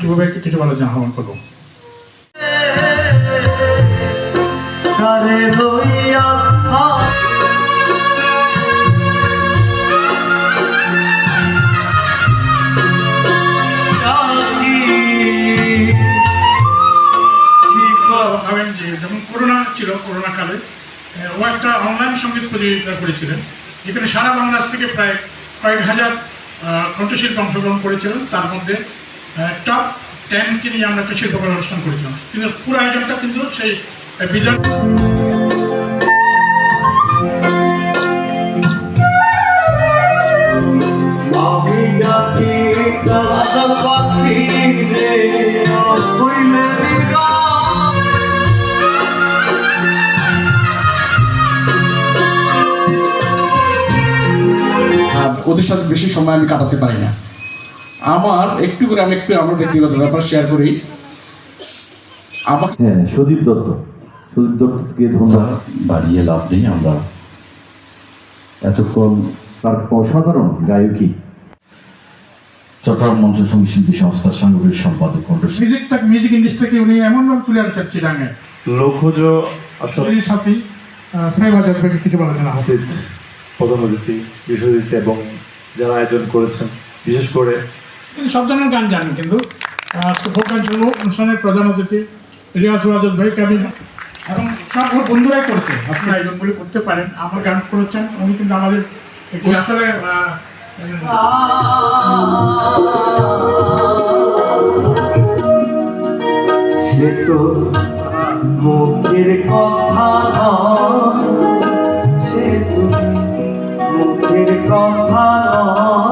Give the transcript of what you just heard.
শিবু ভাইকে কিছু বলার জন্য আহ্বান করব? ভাবেন যে যখন করোনা ছিল করোনা কালে ও একটা অনলাইন সংগীত প্রতিযোগিতা করেছিলেন যেখানে সারা বাংলাদেশ থেকে প্রায় কয়েক হাজার কণ্ঠশিল্পী অংশগ্রহণ করেছিলেন তার মধ্যে টপ টেনকে নিয়ে আমরা একটা শিল্পকলা অনুষ্ঠান করেছিলাম। কিন্তু পুরো আয়োজনটা কিন্তু সেই বিজয় ওদের সাথে বেশি সময় আমি কাটাতে পারি না। আমার একটু করে আমি একটু আমার ব্যক্তিগত ব্যাপার শেয়ার করি। আমাকে হ্যাঁ সুদীপ দত্ত। সুদীপ দত্তকে ধন্যবাদ। বাড়িয়ে লাভ নেই আমরা। এতক্ষণ তার অসাধারণ গায়কী। চট্টগ্রাম মঞ্চ সংগীত শিল্পী সংস্থার সাংগঠনিক সম্পাদক কণ্ঠশিল্পী মিউজিকটা মিউজিক ইন্ডাস্ট্রিকে উনি এমনভাবে তুলে আনছেন চিরাঙে লোকজ আসলে সাথী সাহেব আজাদ কিছু প্রধান অতিথি বিশেষ অতিথি এবং যারা আয়োজন করেছেন বিশেষ করে তিনি সব ধরনের গান জানেন কিন্তু ফোক গান শুনব অনুষ্ঠানের প্রধান অতিথি রিয়াজ ওয়াজেদ ভাই কাবিল এবং সব বন্ধুরাই করেছে আপনারা আয়োজনগুলি করতে পারেন আমার গান করেছেন উনি কিন্তু আমাদের আসলে সে তো মুখের কথা 哦